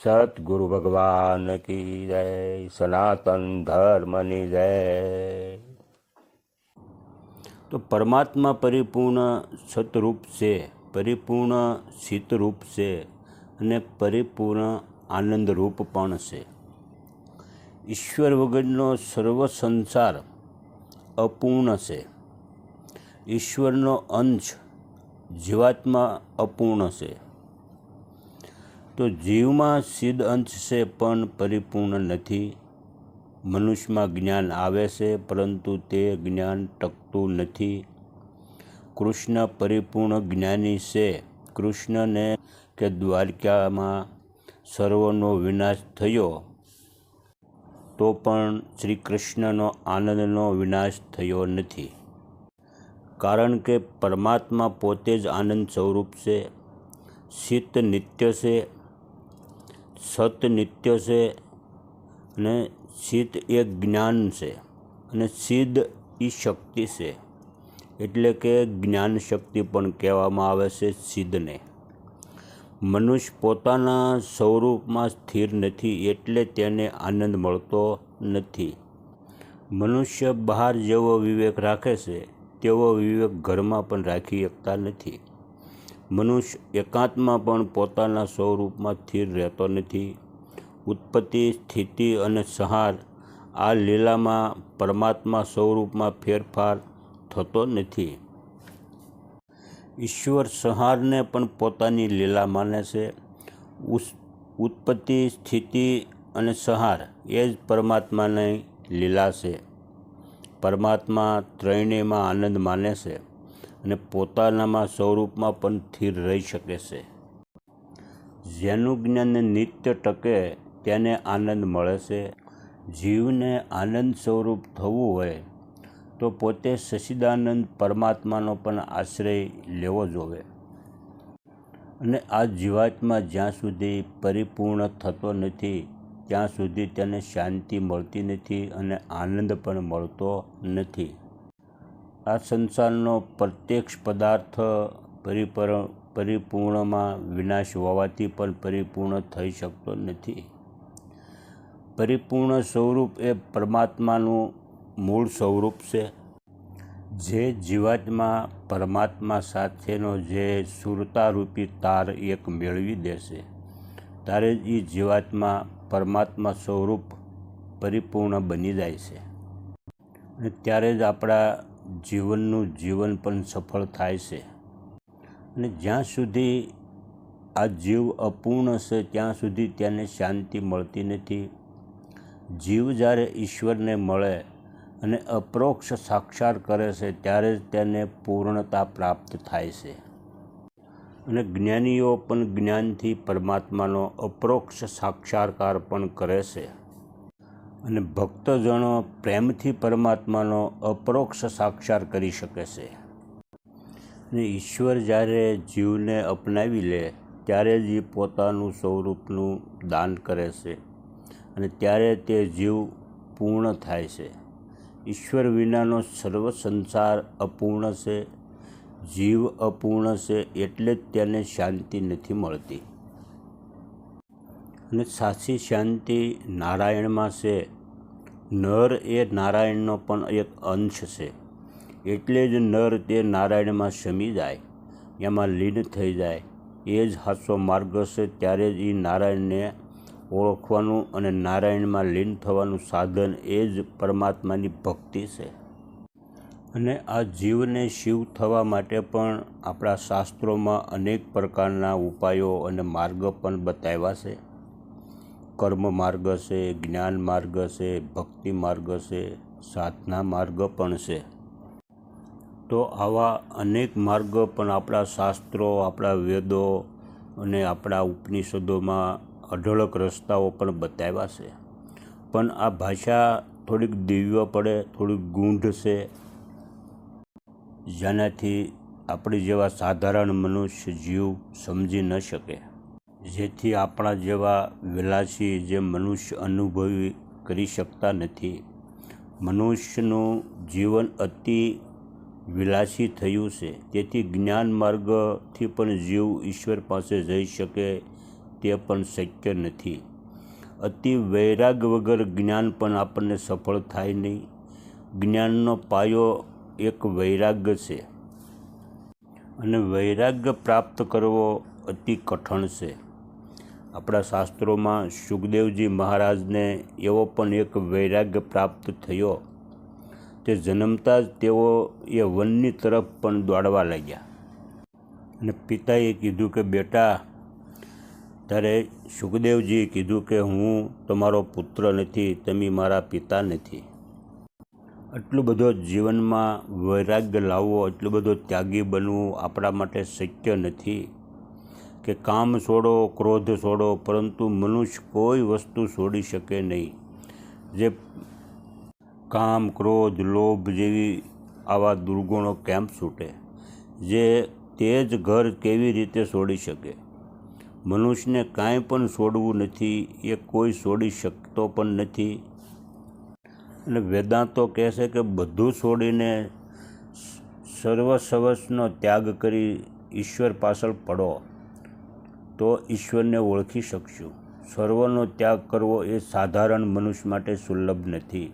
સતગુરુ ભગવાન કી જય સનાતન ધર્મની જય તો પરમાત્મા પરિપૂર્ણ સતરૂપ છે પરિપૂર્ણ શીતરૂપ છે અને પરિપૂર્ણ આનંદરૂપ પણ છે. ઈશ્વર વગરનો સર્વ સંસાર અપૂર્ણ છે. ઈશ્વરનો અંશ જીવાત્મા અપૂર્ણ છે. તો જીવમાં સિદ્ધ અંશ છે પણ પરિપૂર્ણ નથી. મનુષ્યમાં જ્ઞાન આવે છે પરંતુ તે જ્ઞાન ટકતું નથી. કૃષ્ણ પરિપૂર્ણ જ્ઞાની છે. કૃષ્ણને કે દ્વારકામાં સર્વનો વિનાશ થયો. તો પણ શ્રી કૃષ્ણનો આનંદનો વિનાશ થયો નથી. કારણ કે પરમાત્મા પોતે જ આનંદ સ્વરૂપ છે સિત નિત્ય છે, સત નિત્ય છે અને સિદ્ધ એ જ્ઞાન છે અને સિદ્ધ એ શક્તિ છે. એટલે કે જ્ઞાન શક્તિ પણ કહેવામાં આવે છે સિદ્ધને મનુષ્ય પોતાના સ્વરૂપમાં સ્થિર નથી એટલે તેને આનંદ મળતો નથી. મનુષ્ય બહાર જેવો વિવેક રાખે છે, તેવો વિવેક ઘરમાં પણ રાખી શકતા નથી. મનુષ્ય એકાંતમાં પણ પોતાના સ્વરૂપમાં સ્થિર રહેતો નથી. ઉત્પત્તિ, સ્થિતિ અને સંહાર આ લીલામાં પરમાત્મા સ્વરૂપમાં ફેરફાર થતો નથી. ઈશ્વર સંહારને પણ પોતાની લીલા માને છે. ઉત્પત્તિ, સ્થિતિ અને સંહાર એ જ પરમાત્માની લીલા છે. પરમાત્મા ત્રણેયમાં આનંદ માને છે અને પોતાનામાં સ્વરૂપમાં પણ સ્થિર રહી શકે છે. જેનું જ્ઞાન નિત્ય ટકે તેને આનંદ મળે છે. જીવને આનંદ સ્વરૂપ થવું હોય તો પોતે સચિદાનંદ પરમાત્માનો પણ આશ્રય લેવો જોવે. અને આ જીવાત્મા જ્યાં સુધી પરિપૂર્ણ થતો નથી, ત્યાં સુધી તેને શાંતિ મળતી નથી અને આનંદ પણ મળતો નથી. આ સંસારનો પ્રત્યક્ષ પદાર્થ પરિપર, પરિપૂર્ણમાં વિનાશ હોવાથી પણ પરિપૂર્ણ થઈ શકતો નથી. પરિપૂર્ણ સ્વરૂપ એ પરમાત્માનું મૂળ સ્વરૂપ છે. જે જીવાત્મા પરમાત્મા સાથેનો જે સુરતારૂપી તાર એક મેળવી દેશે, ત્યારે જ એ જીવાત્મા પરમાત્મા સ્વરૂપ પરિપૂર્ણ બની જાય છે. અને ત્યારે જ આપણા જીવનનું જીવન પણ સફળ થાય છે. અને જ્યાં સુધી આ જીવ અપૂર્ણ છે, ત્યાં સુધી તેને શાંતિ મળતી નથી. જીવ જ્યારે ઈશ્વરને મળે અને અપરોક્ષ સાક્ષાર કરે છે, ત્યારે જ તેને પૂર્ણતા પ્રાપ્ત થાય છે. અને જ્ઞાનીઓ પણ જ્ઞાનથી પરમાત્માનો અપરોક્ષ સાક્ષાત્કાર પણ કરે છે. અને ભક્તજનો પ્રેમથી પરમાત્માનો અપરોક્ષ સાક્ષાર કરી શકે છે. અને ઈશ્વર જ્યારે જીવને અપનાવી લે, ત્યારે જ એ પોતાનું સ્વરૂપનું દાન કરે છે. અને ત્યારે તે જીવ પૂર્ણ થાય છે. ઈશ્વર વિનાનો સર્વ સંસાર અપૂર્ણ છે, જીવ અપૂર્ણ છે એટલે જ તેને શાંતિ નથી મળતી. અને સાચી શાંતિ નારાયણમાં છે. નર એ નારાયણનો પણ એક અંશ છે. એટલે જ નર તે નારાયણમાં શમી જાય, એમાં લીન થઈ જાય. એ જ હાસો માર્ગ છે ત્યારે જ એ નારાયણને ઓળખવાનું અને નારાયણમાં લીન થવાનું સાધન એ જ પરમાત્માની ભક્તિ છે. અને આ જીવને શિવ થવા માટે પણ આપણા શાસ્ત્રોમાં અનેક પ્રકારના ઉપાયો અને માર્ગ પણ બતાવ્યા છે. કર્મ માર્ગ છે, જ્ઞાન માર્ગ છે, ભક્તિ માર્ગ છે, સાધના માર્ગ પણ છે. તો આવા અનેક માર્ગ પણ આપણા શાસ્ત્રો, આપણા વેદો અને આપણા ઉપનિષદોમાં અઢળક રસ્તાઓ પણ બતાવ્યા છે. પણ આ ભાષા થોડીક દિવ્ય પડે, થોડીક ગૂંઢ છે. જેનાથી આપણી જેવા સાધારણ મનુષ્ય જીવ સમજી ન શકે. જેથી આપણા જેવા વિલાસી જે મનુષ્ય અનુભવી કરી શકતા નથી. મનુષ્યનું જીવન અતિ વિલાસી થયું છે. તેથી જ્ઞાન માર્ગથી પણ જીવ ઈશ્વર પાસે જઈ શકે તે પણ શક્ય નથી. અતિ વૈરાગ વગર જ્ઞાન પણ આપણને સફળ થાય નહીં. જ્ઞાનનો પાયો એક વૈરાગ્ય છે અને વૈરાગ્ય પ્રાપ્ત કરવો અતિ કઠણ છે. આપણા શાસ્ત્રોમાં સુખદેવજી મહારાજને એવો પણ એક વૈરાગ્ય પ્રાપ્ત થયો. તે જન્મતા જ તેઓ એ વનની તરફ પણ દોડવા લાગ્યા. અને પિતાએ કીધું કે, બેટા ત્યારે સુખદેવજીએ કીધું કે હું તમારો પુત્ર નથી, તમે મારા પિતા નથી. આટલું બધો જીવનમાં વૈરાગ્ય લાવવો એટલું બધો ત્યાગી બનવું આપણા માટે શક્ય નથી. કે કામ છોડો, ક્રોધ છોડો, પરંતુ મનુષ્ય કોઈ વસ્તુ છોડી શકે નહીં. જે કામ, ક્રોધ, લોભ જેવી આવા દુર્ગુણો કેમ છૂટે? જે તે જ ઘર કેવી રીતે છોડી શકે? મનુષ્યને કાંઈ પણ છોડવું નથી, એ કોઈ છોડી શકતો પણ નથી. અને વેદાંતો કહે છે કે બધું છોડીને સર્વસવસનો ત્યાગ કરી ઈશ્વર પાછળ પડો, તો ઈશ્વરને ઓળખી શકશું. સર્વનો ત્યાગ કરવો એ સાધારણ મનુષ્ય માટે સુલભ નથી.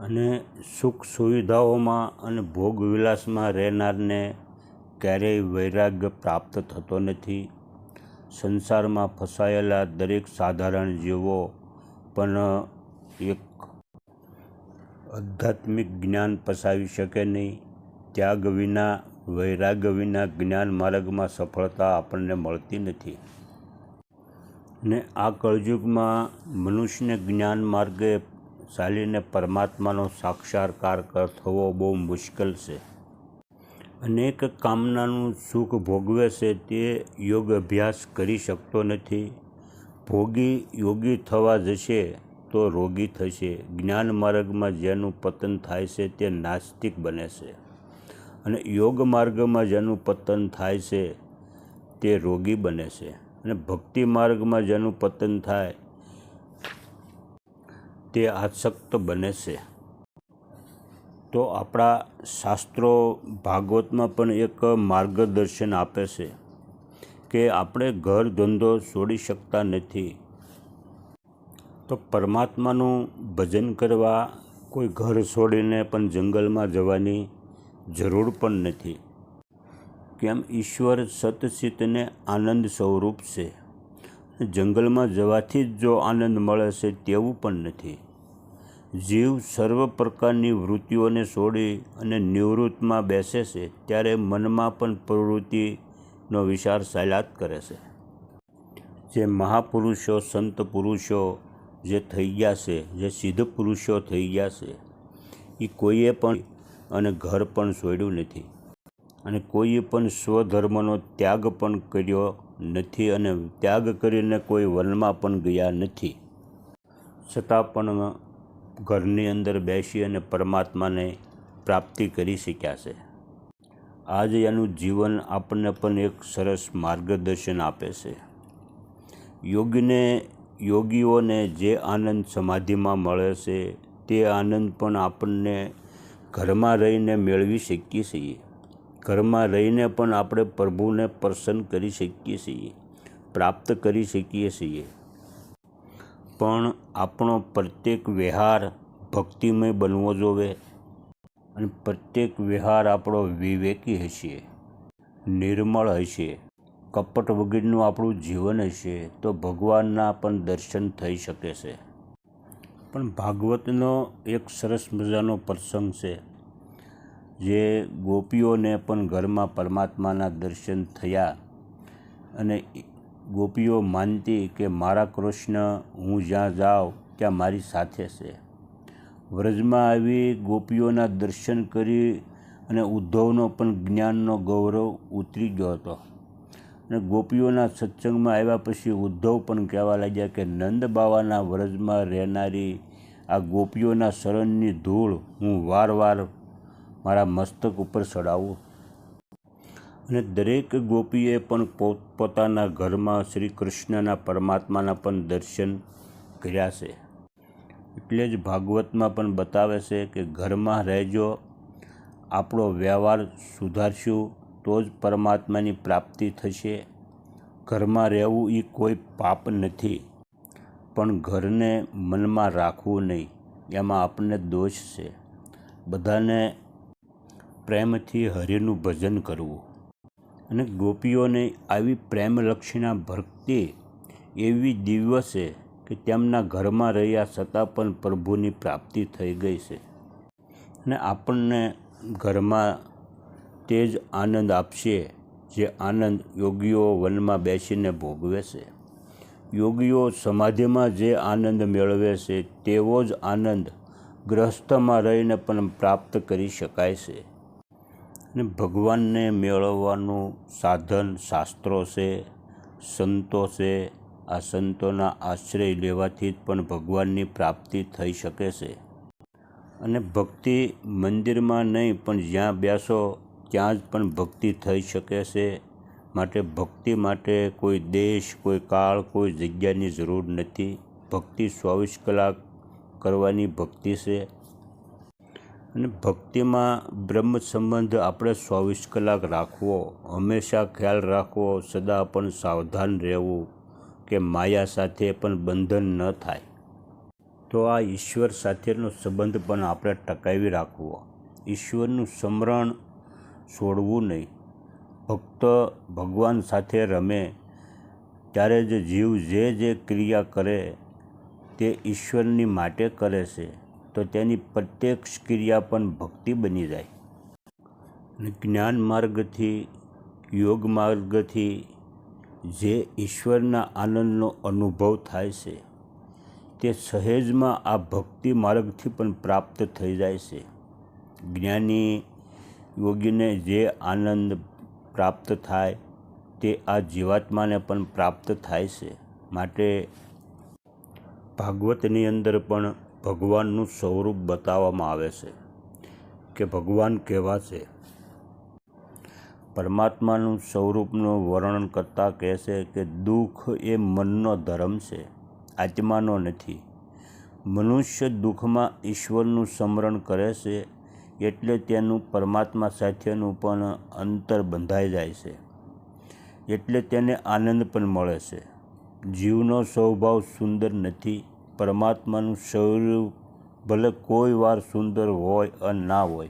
અને સુખ સુવિધાઓમાં અને ભોગવિલાસમાં રહેનારને ક્યારેય વૈરાગ્ય પ્રાપ્ત થતો નથી. સંસારમાં ફસાયેલા દરેક સાધારણ જીવો પણ એક આધ્યાત્મિક જ્ઞાન પસાવી શકે નહીં. ત્યાગ વિના, વૈરાગ્ય વિના જ્ઞાન માર્ગમાં સફળતા આપણને મળતી નથી. ને આ કળયુગમાં મનુષ્યને જ્ઞાન માર્ગે ચાલીને પરમાત્માનો સાક્ષાત્કાર થવો બહુ મુશ્કેલ છે. અનેક કામનાનું સુખ ભોગવે છે તે યોગ અભ્યાસ કરી શકતો નથી. ભોગી યોગી થવા જશે તો રોગી થશે. જ્ઞાન માર્ગમાં જેનું પતન થાય છે તે નાસ્તિક બને છે. અને યોગ માર્ગમાં જેનું પતન થાય છે તે રોગી બને છે. અને ભક્તિ માર્ગમાં જેનું પતન થાય તે આસક્ત બને છે. તો આપણા શાસ્ત્રો ભાગવતમાં પણ એક માર્ગદર્શન આપે છે કે આપણે ઘર ધંધો છોડી શકતા નથી. તો પરમાત્માનું ભજન કરવા કોઈ ઘર છોડીને પણ જંગલમાં જવાની જરૂર પણ નથી. કેમ ઈશ્વર સતચિતને આનંદ સ્વરૂપ છે. જંગલમાં જવાથી જ જો આનંદ મળે છે તેવું પણ નથી. જીવ સર્વ પ્રકારની વૃત્તિઓને છોડી અને નિવૃત્તમાં બેસે છે, ત્યારે મનમાં પણ પ્રવૃત્તિનો વિચાર ચાલ્યા કરે છે. જે મહાપુરુષો, સંત પુરુષો જે થઈ ગયા છે, જે સિદ્ધ પુરુષો થઈ ગયા છે, એ કોઈએ પણ અને ઘર પણ છોડ્યું નથી. અને કોઈએ પણ સ્વધર્મનો ત્યાગ પણ કર્યો નથી અને ત્યાગ કરીને કોઈ વનમાં પણ ગયા નથી. છતાં પણ ઘરની અંદર બેસી અને પરમાત્માને પ્રાપ્તિ કરી શક્યા છે. આજે એનું જીવન આપણને પણ એક સરસ માર્ગદર્શન આપે છે. યોગીને, યોગીઓને જે આનંદ સમાધિમાં મળે છે, તે આનંદ પણ આપણને ઘરમાં રહીને મેળવી શકીએ છીએ. ઘરમાં રહીને પણ આપણે પ્રભુને પ્રસન્ન કરી શકીએ છીએ, પ્રાપ્ત કરી શકીએ છીએ. પણ આપણો પ્રત્યેક વ્યવહાર ભક્તિમય બનવો જોવે અને પ્રત્યેક વ્યવહાર આપણો વિવેકી હશે, નિર્મળ હશે, કપટ વગેરેનું આપણું જીવન હશે તો ભગવાનના પણ દર્શન થઈ શકે છે. પણ ભાગવતનો એક સરસ મજાનો પ્રસંગ છે જે ગોપીઓને પણ ઘરમાં પરમાત્માના દર્શન થયા અને ગોપીઓ માનતી કે મારા કૃષ્ણ, હું જ્યાં જાઉં ત્યાં મારી સાથે છે. વ્રજમાં આવી ગોપીઓના દર્શન કરી અને ઉદ્ધવનો પણ જ્ઞાનનો ગૌરવ ઉતરી ગયો હતો. અને ગોપીઓના સત્સંગમાં આવ્યા પછી ઉદ્ધવ પણ કહેવા લાગ્યા કે નંદ બાવાના વ્રજમાં રહેનારી આ ગોપીઓના શરણની ધૂળ હું વાર વાર મારા મસ્તક ઉપર ચડાવું અને દરેક ગોપીએ પણ પોતપોતાના ઘરમાં શ્રી કૃષ્ણના પરમાત્માના પણ દર્શન કર્યા છે. એટલે જ ભાગવતમાં પણ બતાવે છે કે ઘરમાં રહેજો, આપણો વ્યવહાર સુધારશું, તો જ પરમાત્માની પ્રાપ્તિ થશે. ઘરમાં રહેવું એ કોઈ પાપ નથી, પણ ઘરને મનમાં રાખવું નહીં, એમાં આપણને દોષ છે. બધાને પ્રેમથી હરિનું ભજન કરવું. અને ગોપીઓને આવી પ્રેમલક્ષીના ભક્તિ એવી દિવ્ય છે કે તેમના ઘરમાં રહ્યા છતાં પણ પ્રભુની પ્રાપ્તિ થઈ ગઈ છે. અને આપણને ઘરમાં તે જ આનંદ આપશે જે આનંદ યોગીઓ વનમાં બેસીને ભોગવે છે. યોગીઓ સમાધિમાં જે આનંદ મેળવે છે તેવો જ આનંદ ગ્રહસ્થમાં રહીને પણ પ્રાપ્ત કરી શકાય છે. અને ભગવાનને મેળવવાનું સાધન શાસ્ત્રો છે, સંતો છે. આ સંતોના આશ્રય લેવાથી જ પણ ભગવાનની પ્રાપ્તિ થઈ શકે છે. અને ભક્તિ મંદિરમાં નહીં, પણ જ્યાં બેસો ત્યાં જ પણ ભક્તિ થઈ શકે છે. માટે ભક્તિ માટે કોઈ દેશ, કોઈ કાળ, કોઈ જગ્યાની જરૂર નથી. ભક્તિ ચોવીસ કલાક કરવાની ભક્તિ છે. અને ભક્તિમાં બ્રહ્મ સંબંધ આપણે ચોવીસ કલાક રાખવો, હંમેશા ખ્યાલ રાખવો, સદા પણ સાવધાન રહેવું કે માયા સાથે પણ બંધન ન થાય. તો આ ઈશ્વર સાથેનો સંબંધ પણ આપણે ટકાવી રાખવો. ઈશ્વરનું સ્મરણ છોડવું નહીં. ભક્ત ભગવાન સાથે રમે. ત્યારે જ જીવ જે જે ક્રિયા કરે તે ઈશ્વરની માટે કરે છે. તો તેની પ્રત્યક્ષ ક્રિયા પણ ભક્તિ બની જાય. જ્ઞાન માર્ગથી, યોગ માર્ગથી જે ઈશ્વરના આનંદનો અનુભવ થાય છે, તે સહેજમાં આ ભક્તિ માર્ગથી પણ પ્રાપ્ત થઈ જાય છે. જ્ઞાની યોગીને જે આનંદ પ્રાપ્ત થાય, તે આ જીવાત્માને પણ પ્રાપ્ત થાય છે. માટે ભાગવતની અંદર પણ ભગવાનનું સ્વરૂપ બતાવવામાં આવે છે કે ભગવાન કેવા છે. પરમાત્માનું સ્વરૂપનું વર્ણન કરતાં કહે છે કે દુઃખ એ મનનો ધર્મ છે, આત્માનો નથી. મનુષ્ય દુઃખમાં ઈશ્વરનું સ્મરણ કરે છે એટલે તેનું પરમાત્મા સાથેનું પણ અંતર બંધાઈ જાય છે. એટલે તેને આનંદ પણ મળે છે. જીવનો સ્વભાવ સુંદર નથી પરમાત્માનું સ્વરૂપ ભલે કોઈ વાર સુંદર હોય અને ના હોય.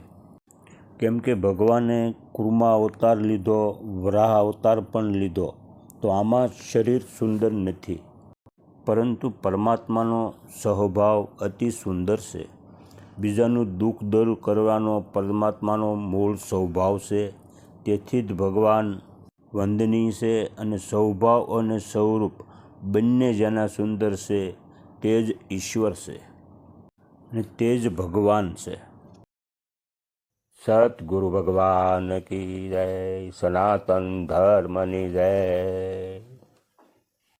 કેમ કે ભગવાને કુર્મા અવતાર લીધો, વરાહ અવતાર પણ લીધો, તો આમાં શરીર સુંદર નથી. પરંતુ પરમાત્માનો સ્વભાવ અતિ સુંદર છે. બીજાનું દુઃખ દૂર કરવાનો પરમાત્માનો મૂળ સ્વભાવ છે. તેથી જ ભગવાન વંદનીય છે અને સ્વભાવ અને સ્વરૂપ બંને જેના સુંદર છે. તે જ ઈશ્વર છે અને તે જ ભગવાન છે. સતગુરુ ભગવાન કી જય, સનાતન ધર્મની જય.